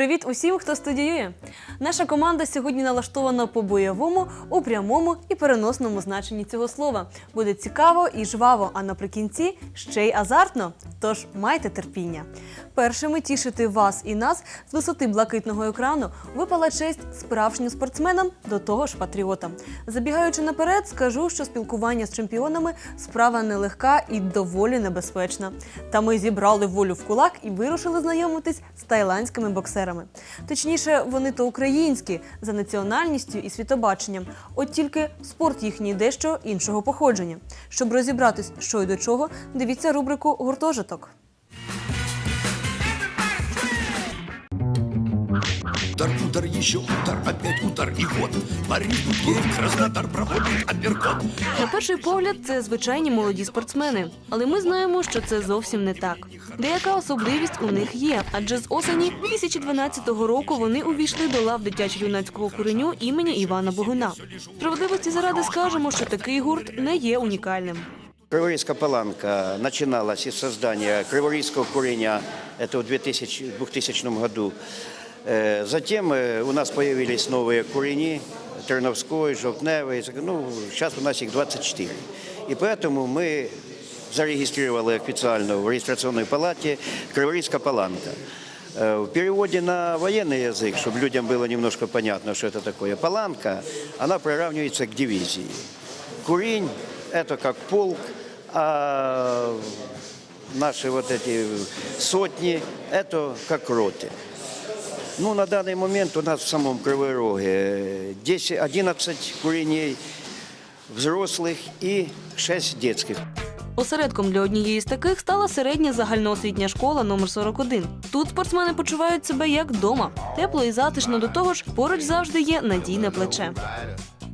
Привіт усім, хто студіює. Наша команда сьогодні налаштована по-бойовому у прямому і переносному значенні цього слова. Буде цікаво і жваво, а наприкінці ще й азартно. Тож майте терпіння. Першими тішити вас і нас з висоти блакитного екрану випала честь справжнім спортсменам, до того ж патріотам. Забігаючи наперед, скажу, що спілкування з чемпіонами справа нелегка і доволі небезпечна. Та ми зібрали волю в кулак і вирушили знайомитись з тайландськими боксерами. Точніше, вони то українські за національністю і світобаченням. От тільки спорт їхній дещо іншого походження. Щоб розібратись, що й до чого, дивіться рубрику Гуртожиток. Удар, удар, еще удар, опять удар и вот Борис Букеев, Краснодар проводит апперкот На перший погляд, це звичайні молоді спортсмени, але ми знаємо, що це зовсім не так. Деяка особливість у них є, адже з осені 2012 року вони увійшли до лав дитячо-юнацького куреню імені Івана Богуна. Справедливості заради скажемо, що такий гурт не є унікальним. Криворізька паланка начиналась из создания Криворізького курения, это в 2000, 2000 году. Э, Затем э, у нас появились новые курени, Терновской, Желтневый, ну, сейчас у нас их 24. И поэтому мы зарегистрировали официально в регистрационной палате Криворізька паланка. Э, В переводе на военный язык, чтобы людям было немножко понятно, что это такое, паланка, она приравнивается к дивизии. Курень – это как полк, а наши вот эти сотни – это как роты. Ну, на данный момент у нас в самом Кривой Роге 10, 11 куреней взрослых и 6 детских. Осередком для однієї з таких стала середня загальноосвітня школа номер 41. Тут спортсмени почувають себе як вдома. Тепло і затишно до того ж, поруч завжди є надійне плече.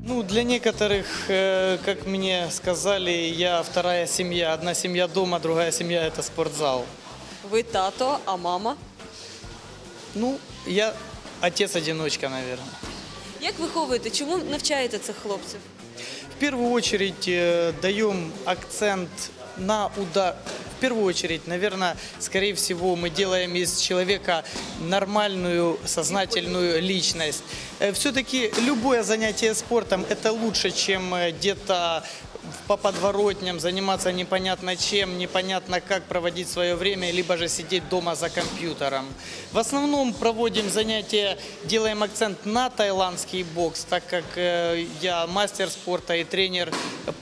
Ну, для некоторых, э, как мне сказали, я вторая семья. Одна семья дома, другая семья – это спортзал. Ви тато, а мама? Ну, я отец-одиночка, наверное. Як виховуєте? Чому навчаєте цих хлопців? В первую очередь э, даем акцент на удар. В первую очередь, наверное, скорее всего, мы делаем из человека нормальную, сознательную личность. Все-таки любое занятие спортом – это лучше, чем э, где-то по подворотням заниматься непонятно чем, непонятно как проводить свое время, либо же сидеть дома за компьютером. В основном проводим занятия, делаем акцент на тайландский бокс, так как э, я мастер спорта и тренер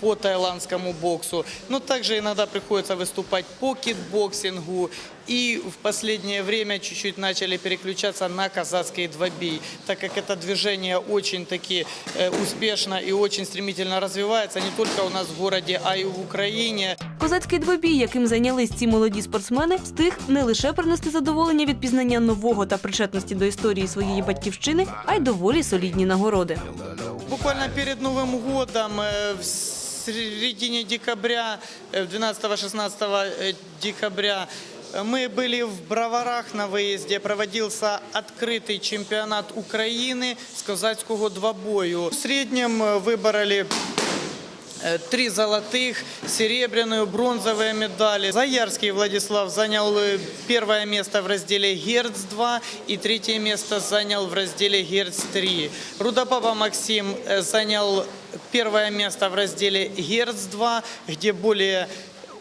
по тайландскому боксу. Но также иногда приходится выступать по кикбоксингу И в последнее время чуть-чуть начали переключаться на казахский двобей, так как это движение очень-таки э, успешно и очень стремительно развивается не только у нас в городе, а и в Украине. Козацький двобій, яким зайнялись ці молоді спортсмени, встиг не лише принести задоволення від пізнання нового та причетності до історії своєї батьківщини, а й доволі солідні нагороди. Буквально перед Новым годом, э, в середине декабря, э, 12-16 э, декабря, э, мы были в Броварах на выезде, проводился открытый чемпионат Украины с казацкого двобою. В среднем э, выбрали Э, Три золотых, серебряную, бронзовые медали. Заярский Владислав занял э, первое место в разделе Герц-2 и третье место занял в разделе Герц-3. Рудопапа Максим э, занял первое место в разделе Герц-2, где более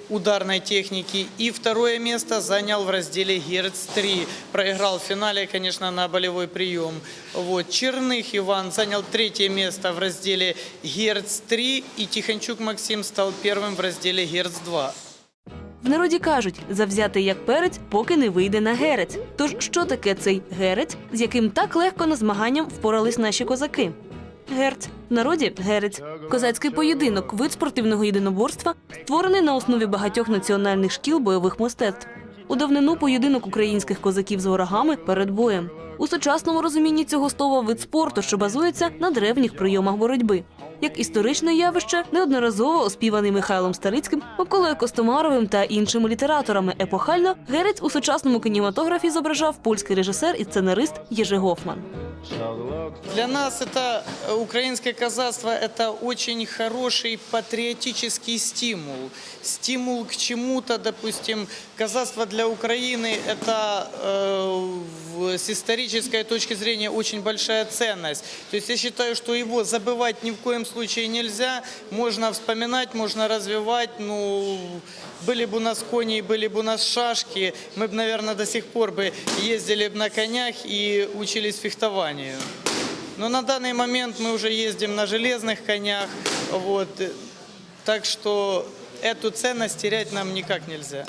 ударной техники. И второе место занял в разделе Герц-3. Проиграл в финале, конечно, на болевой прием. Вот. Черных Иван занял третье место в разделе Герц-3. И Тихончук Максим стал первым в разделе Герц-2. В народі кажуть, завзятий як перець, поки не вийде на герець. Тож що таке цей герець, з яким так легко на змаганням впорались наші козаки? Герць в народі герець. Козацький поєдинок, вид спортивного єдиноборства, створений на основі багатьох національних шкіл бойових мистецтв. У давнину поєдинок українських козаків з ворогами перед боєм. У сучасному розумінні цього слова вид спорту, що базується на древніх прийомах боротьби. як історичне явище, неодноразово оспіваний Михайлом Старицьким, Миколою Костомаровим та іншими літераторами. Епохально герець у сучасному кінематографі зображав польський режисер і сценарист Єжи Гофман. Для нас это э, украинское казахство – это очень хороший патриотический стимул. Стимул к чему-то, допустим, казахство для Украины – это э, с исторической точки зрения очень большая ценность. То есть я считаю, что его забывать ни в коем случае нельзя. Можно вспоминать, можно развивать. Ну, были бы у нас кони, были бы у нас шашки, мы бы, наверное, до сих пор бы ездили б на конях и учились фехтованию. Но на данный момент мы уже ездим на железных конях, вот, э, так что эту ценность терять нам никак нельзя.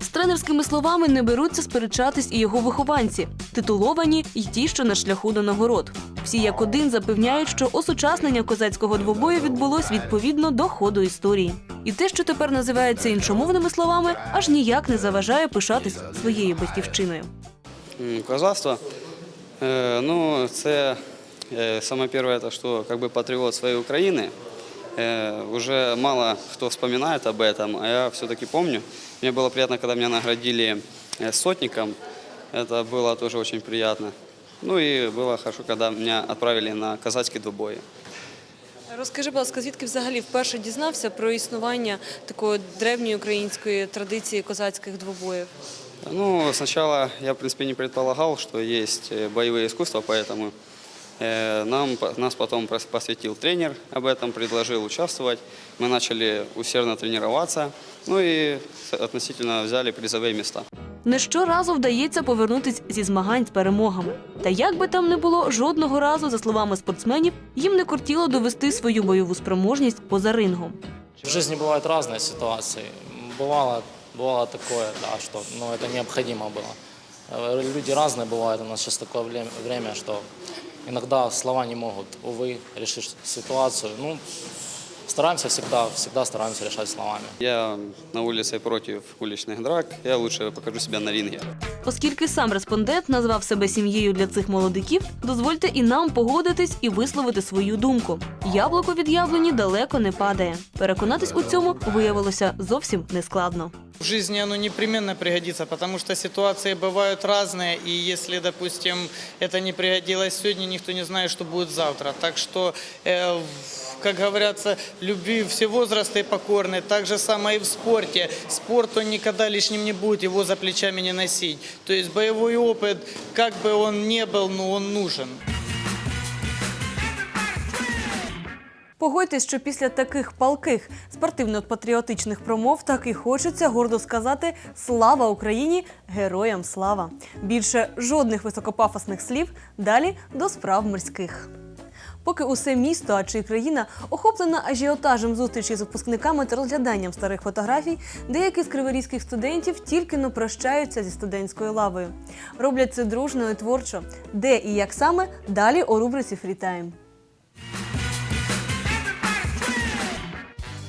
З тренерськими словами не беруться сперечатись і його вихованці, титуловані й ті, що на шляху до нагород. Всі як один запевняють, що осучаснення козацького двобою відбулось відповідно до ходу історії. І те, що тепер називається іншомовними словами, аж ніяк не заважає пишатись своєю батьківщиною. М, Козацтво. Е, ну, це е, саме перше, це що как бы патріот своєї України. Е, уже мало хто вспоминає об этом, а я все-таки помню. Мне было приятно, когда меня наградили э, сотником. Это было тоже очень приятно. Ну и было хорошо, когда меня отправили на казацкие двубои. Розкажи, будь ласка, звідки взагалі вперше дізнався про існування такої древньої української традиції козацьких двобоїв? Ну, сначала я, в принципе, не предполагал, что есть э, боевые искусства, поэтому э, нам, нас потом прос- посвятил тренер об этом, предложил участвовать. Мы начали усердно тренироваться, ну и с- относительно взяли призовые места. Не щоразу вдається повернутись зі змагань з перемогами. Та як би там не було, жодного разу, за словами спортсменів, їм не кортіло довести свою бойову спроможність поза рингом. В жизни бывают разные ситуации. Бывало, бывало такое, да, что ну, это необходимо было. Э, Люди разные бывают. У нас сейчас такое вле- время, что иногда слова не могут, увы, решить ситуацию. Ну, стараемся всегда, всегда стараемся решать словами. Я на улице против уличных драк, я лучше покажу себя на ринге. Оскільки сам респондент назвав себе сім'єю для цих молодиків, дозвольте і нам погодитись і висловити свою думку. Яблуко від яблуні далеко не падає. Переконатись у цьому виявилося зовсім нескладно. В жизни оно непременно пригодится, потому что ситуации бывают разные, и если, допустим, это не пригодилось сегодня, никто не знает, что будет завтра. Так что, э, как говорятся, любви все возрасты покорны, так же самое и в спорте. Спорт, он никогда лишним не будет, его за плечами не носить. То есть боевой опыт, как бы он ни был, но он нужен. Погодьтесь, що після таких палких спортивно-патріотичних промов так і хочеться гордо сказати Слава Україні! Героям слава! Більше жодних високопафосних слів. Далі до справ морських. Поки усе місто, а чи країна охоплена ажіотажем зустрічі з випускниками та розгляданням старих фотографій, деякі з криворізьких студентів тільки но прощаються зі студентською лавою. Роблять це дружно і творчо. Де і як саме далі у рубриці Фрітайм.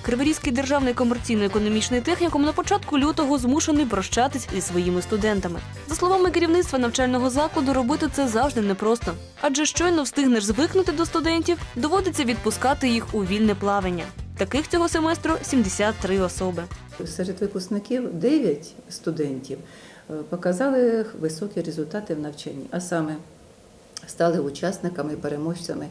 Криворізький державний комерційно-економічний технікум на початку лютого змушений прощатись зі своїми студентами. За словами керівництва навчального закладу, робити це завжди непросто. Адже щойно встигнеш звикнути до студентів, доводиться відпускати їх у вільне плавання. Таких цього семестру 73 особи. Серед випускників 9 студентів е, показали високі результати в навчанні, а саме стали учасниками і переможцями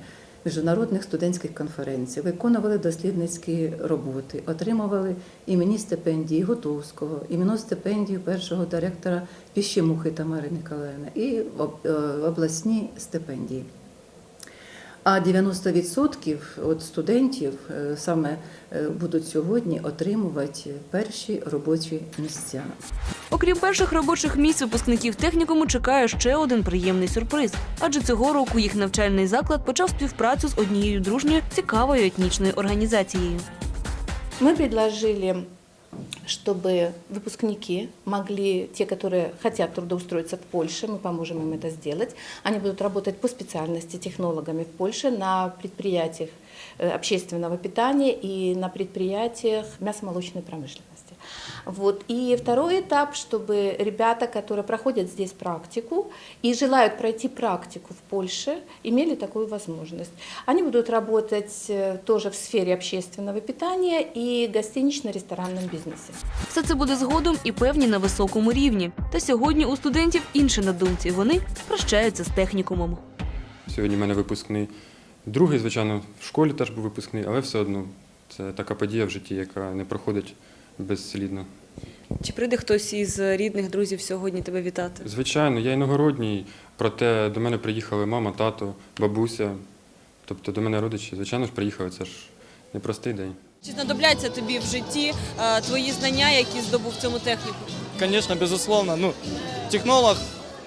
міжнародних студентських конференцій, виконували дослідницькі роботи, отримували імені стипендії Готовського, імену стипендію першого директора Піщемухи Тамари Николаївни і е, обласні стипендії. А 90% от студентів е, саме е, будуть сьогодні отримувати перші робочі місця. Окрім перших робочих місць випускників технікуму, чекає ще один приємний сюрприз. Адже цього року їх навчальний заклад почав співпрацю з однією дружньою цікавою етнічною організацією. Мы предложили, чтобы выпускники могли, те, которые хотят трудоустроиться в Польше, мы поможем им это сделать, они будут работать по специальности технологами в Польше на предприятиях э, общественного питания и на предприятиях мясомолочной промышленности. Вот. И второй этап, чтобы ребята, которые проходят здесь практику и желают пройти практику в Польше, имели такую возможность. Они будут работать э, тоже в сфере общественного питания и гостинично-ресторанном бизнесе. Все це буде згодом і певні на високому рівні. Та сьогодні у студентів інше на думці. Вони прощаються з технікумом. Сьогодні в мене випускний другий, звичайно, в школі теж був випускний, але все одно це така подія в житті, яка не проходить безслідно. Чи прийде хтось із рідних друзів сьогодні тебе вітати? Звичайно, я іногородній, проте до мене приїхали мама, тато, бабуся. Тобто до мене родичі, звичайно ж, приїхали. Це ж непростий день. Чи знадобляться тобі в житті е, твої знання, які здобув в цьому техніку? Конечно, безусловно. Ну, технолог,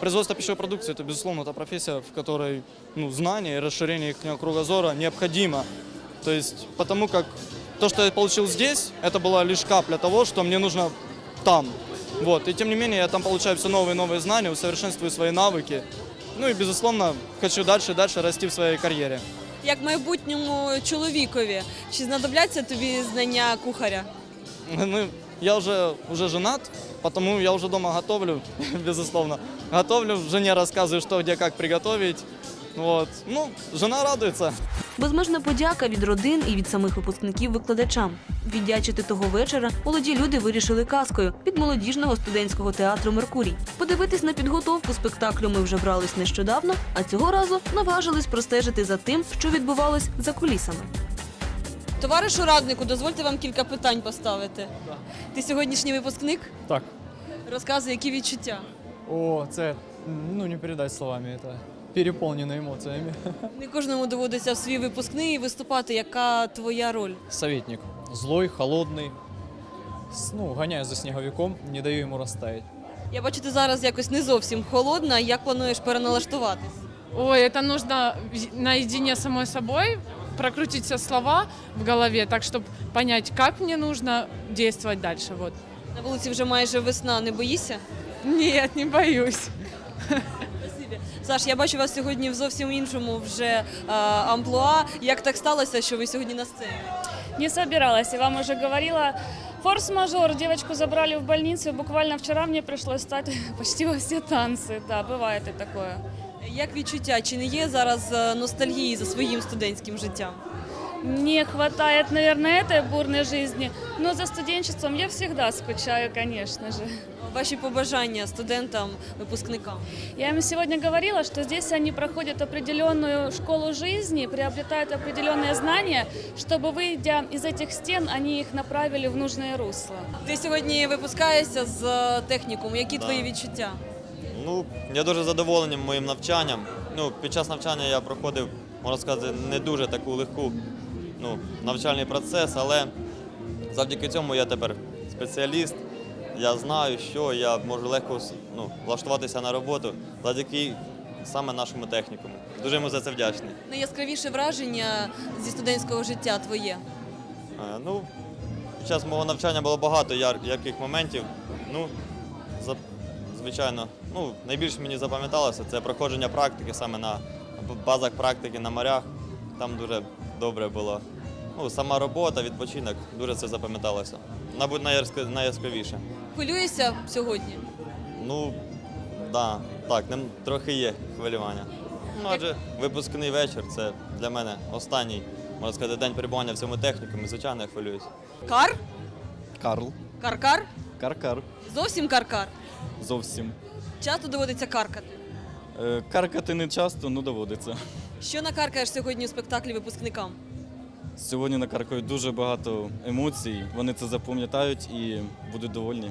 производство пищевой продукции, это, безусловно, та профессия, в которой ну, знание и расширение их кругозора необходимо. То есть, потому как то, что я получил здесь, это была лишь капля того, что мне нужно там. Вот. И тем не менее, я там получаю все новые и новые знания, усовершенствую свои навыки. Ну и, безусловно, хочу дальше и дальше расти в своей карьере. Як майбутньому чоловікові, чи знадобляться тобі знання кухаря? Ну, я уже, уже женат, потому я уже дома готовлю, безусловно. Готовлю, жене рассказываю, что, где, как приготовить. Вот. Ну, жена радуется. Безмежна подяка від родин і від самих випускників викладачам. Віддячити того вечора молоді люди вирішили казкою від молодіжного студентського театру Меркурій. Подивитись на підготовку спектаклю ми вже брались нещодавно, а цього разу наважились простежити за тим, що відбувалось за кулісами. Товаришу раднику, дозвольте вам кілька питань поставити. Ти сьогоднішній випускник? Так. Розказуй, які відчуття. О, це ну не передать словами, це переповнено емоціями. Не кожному доводиться в свій випускний виступати. Яка твоя роль? Советник. Злой, холодний. Ну, ганяю за сніговиком, не даю йому розтаять. Я бачу, ти зараз якось не зовсім холодна. Як плануєш переналаштуватись? Ой, это нужно наедине с самой собой прокрутить все слова в голове, так чтобы понять, как мне нужно действовать дальше. Вот. На вулиці вже майже весна, не боїшся? Нет, не боюсь. Спасибі. Саш, я бачу вас сьогодні в зовсім іншому вже е, амплуа. Як так сталося, що ви сьогодні на сцені? Не собиралась, я вам уже говорила. Форс-мажор, девочку забрали в больницу, буквально вчора мені прийшлося стати почти во всі танці. Да, буває і таке. Як відчуття? Чи не є зараз е, ностальгії за своїм студентським життям? Не хватает, наверное, этой бурной жизни, но за студенчеством я всегда скучаю, конечно же. Ваші побажання студентам, випускникам? Я им сегодня говорила, что здесь они проходят определенную школу жизни, приобретают определенные знания, чтобы, выйдя из этих стен, они их направили в нужное русло. Ти сьогодні випускаєшся з е, технікуму. Які твої відчуття? Ну, я дуже задоволений моїм навчанням. Ну, під час навчання я проходив, можна сказати, не дуже таку легку ну, навчальний процес, але завдяки цьому я тепер спеціаліст. Я знаю, що я можу легко ну, влаштуватися на роботу завдяки саме нашому технікуму. Дуже йому за це вдячний. Найяскравіше враження зі студентського життя твоє. Е, Ну, під час мого навчання було багато яр- ярких моментів. Ну, за- звичайно, ну, найбільше мені запам'яталося це проходження практики саме на базах практики на морях. Там дуже добре було. Ну, сама робота, відпочинок, дуже це запам'яталося. Мабуть, найяскравіше. Хвилюєшся сьогодні? Ну, да, так, нем трохи є хвилювання. Ну, адже випускний вечір це для мене останній, можна сказати, день перебування в цьому технікумі. Звичайно, я хвилююся. Кар? Карл. Каркар? Каркар. Зовсім каркар. Зовсім. Часто доводиться каркати. Е, Каркати не часто, ну доводиться. Що накаркаєш сьогодні у спектаклі випускникам? Сьогодні накаркають дуже багато емоцій. Вони це запам'ятають і будуть довольні,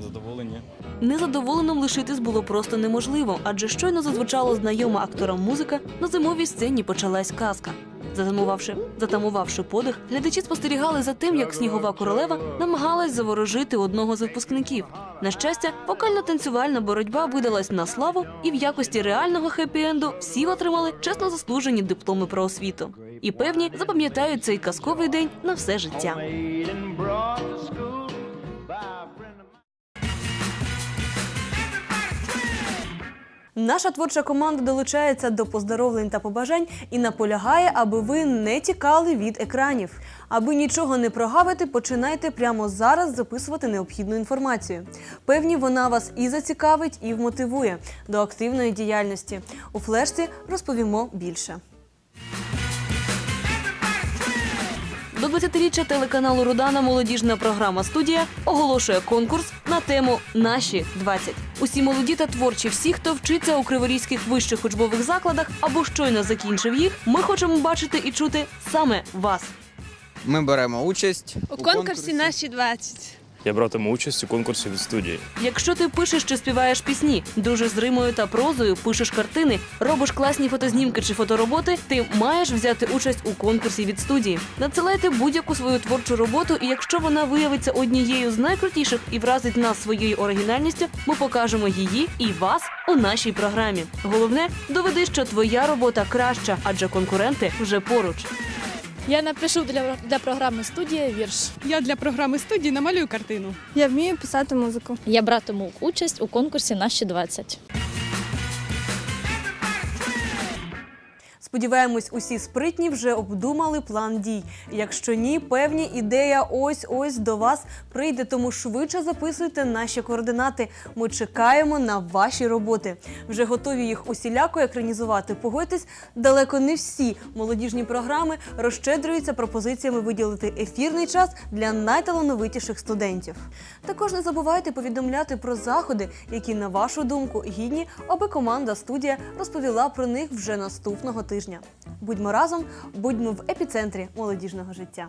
задоволені. Незадоволеним лишитись було просто неможливо, адже щойно зазвучала знайома акторам музика, на зимовій сцені почалась казка. Затамувавши, затамувавши подих, глядачі спостерігали за тим, як снігова королева намагалась заворожити одного з випускників. На щастя, вокально-танцювальна боротьба видалась на славу, і в якості реального хеппі-енду всі отримали чесно заслужені дипломи про освіту. І певні запам'ятають цей казковий день на все життя. Наша творча команда долучається до поздоровлень та побажань і наполягає, аби ви не тікали від екранів. Аби нічого не прогавити, починайте прямо зараз записувати необхідну інформацію. Певні, вона вас і зацікавить, і вмотивує до активної діяльності. У флешці розповімо більше. До 20-річчя телеканалу Рудана молодіжна програма студія оголошує конкурс на тему Наші 20. Усі молоді та творчі, всі, хто вчиться у криворізьких вищих учбових закладах або щойно закінчив їх, ми хочемо бачити і чути саме вас. Ми беремо участь У конкурсі наші 20. Я братиму участь у конкурсі від студії. Якщо ти пишеш чи співаєш пісні, дружиш з римою та прозою, пишеш картини, робиш класні фотознімки чи фотороботи, ти маєш взяти участь у конкурсі від студії. Надсилайте будь-яку свою творчу роботу, і якщо вона виявиться однією з найкрутіших і вразить нас своєю оригінальністю, ми покажемо її і вас у нашій програмі. Головне, доведи, що твоя робота краща, адже конкуренти вже поруч. Я напишу для, для програми студія вірш. Я для програми студії намалюю картину. Я вмію писати музику. Я братиму участь у конкурсі Наші 20. Сподіваємось, усі спритні вже обдумали план дій. Якщо ні, певні ідея ось ось до вас прийде, тому швидше записуйте наші координати. Ми чекаємо на ваші роботи. Вже готові їх усіляко екранізувати. Погодьтесь, далеко не всі молодіжні програми розщедрюються пропозиціями виділити ефірний час для найталановитіших студентів. Також не забувайте повідомляти про заходи, які, на вашу думку, гідні, аби команда студія розповіла про них вже наступного тижня. Будьмо разом, будьмо в епіцентрі молодіжного життя.